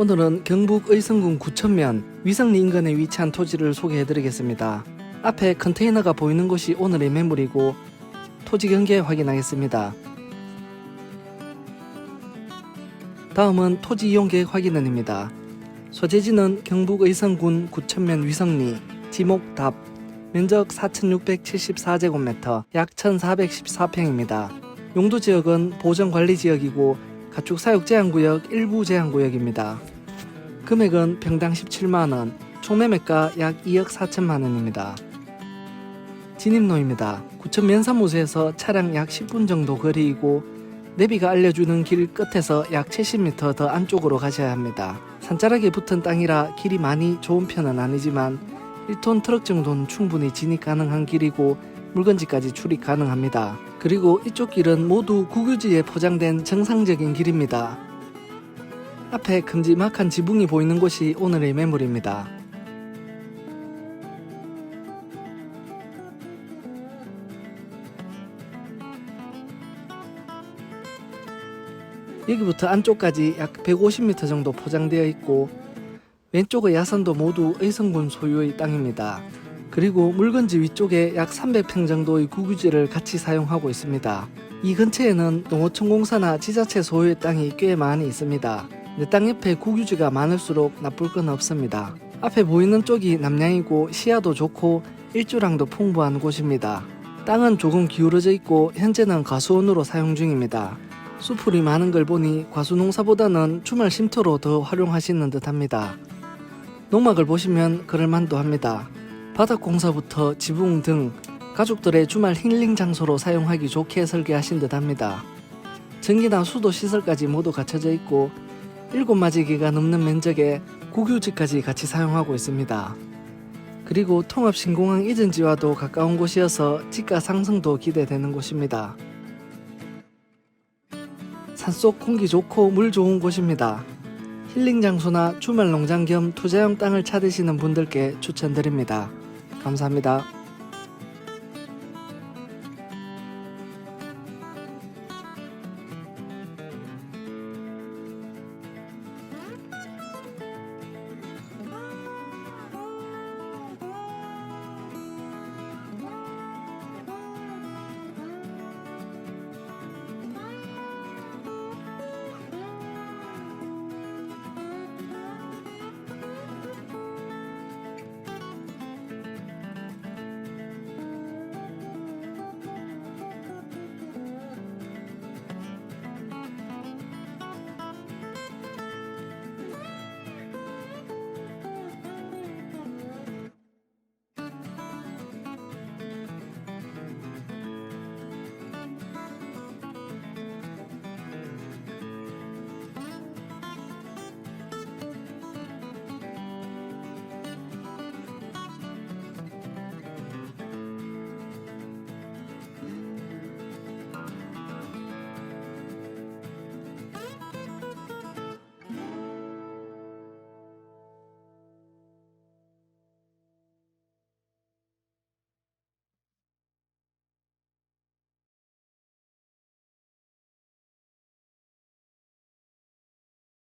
오늘은 경북 의성군 구천면 위성리 인근에 위치한 토지를 소개해드리겠습니다. 앞에 컨테이너가 보이는 곳이 오늘의 매물이고 토지 경계 확인하겠습니다. 다음은 토지 이용 계획 확인원입니다. 소재지는 경북 의성군 구천면 위성리 지목 답 면적 4,674제곱미터 약 1,414평입니다. 용도 지역은 보전 관리 지역이고 가축 사육 제한 구역 일부 제한 구역입니다. 금액은 평당 17만 원, 총 매매가 약 2억 4천만 원입니다. 진입로입니다. 구천 면사무소에서 차량 약 10분 정도 거리이고 내비가 알려주는 길 끝에서 약 70m 더 안쪽으로 가셔야 합니다. 산자락에 붙은 땅이라 길이 많이 좋은 편은 아니지만 1톤 트럭 정도는 충분히 진입 가능한 길이고 물건지까지 출입 가능합니다. 그리고 이쪽 길은 모두 국유지에 포장된 정상적인 길입니다. 앞에 큼지막한 지붕이 보이는 곳이 오늘의 매물입니다. 여기부터 안쪽까지 약 150m 정도 포장되어 있고 왼쪽의 야산도 모두 의성군 소유의 땅입니다. 그리고 물건지 위쪽에 약 300평 정도의 국유지를 같이 사용하고 있습니다. 이 근처에는 농어촌 공사나 지자체 소유의 땅이 꽤 많이 있습니다. 내 땅 옆에 국유지가 많을수록 나쁠 건 없습니다. 앞에 보이는 쪽이 남양이고 시야도 좋고 일조량도 풍부한 곳입니다. 땅은 조금 기울어져 있고 현재는 가수원으로 사용 중입니다. 수풀이 많은 걸 보니 과수 농사보다는 주말 쉼터로 더 활용하시는 듯합니다. 농막을 보시면 그럴만도 합니다. 바닥 공사부터 지붕 등 가족들의 주말 힐링 장소로 사용하기 좋게 설계하신 듯합니다. 전기나 수도 시설까지 모두 갖춰져 있고 일곱 마지기가 넘는 면적에 국유지까지 같이 사용하고 있습니다. 그리고 통합 신공항 이전지와도 가까운 곳이어서 지가 상승도 기대되는 곳입니다. 산속 공기 좋고 물 좋은 곳입니다. 힐링 장소나 주말 농장 겸 투자용 땅을 찾으시는 분들께 추천드립니다. 감사합니다.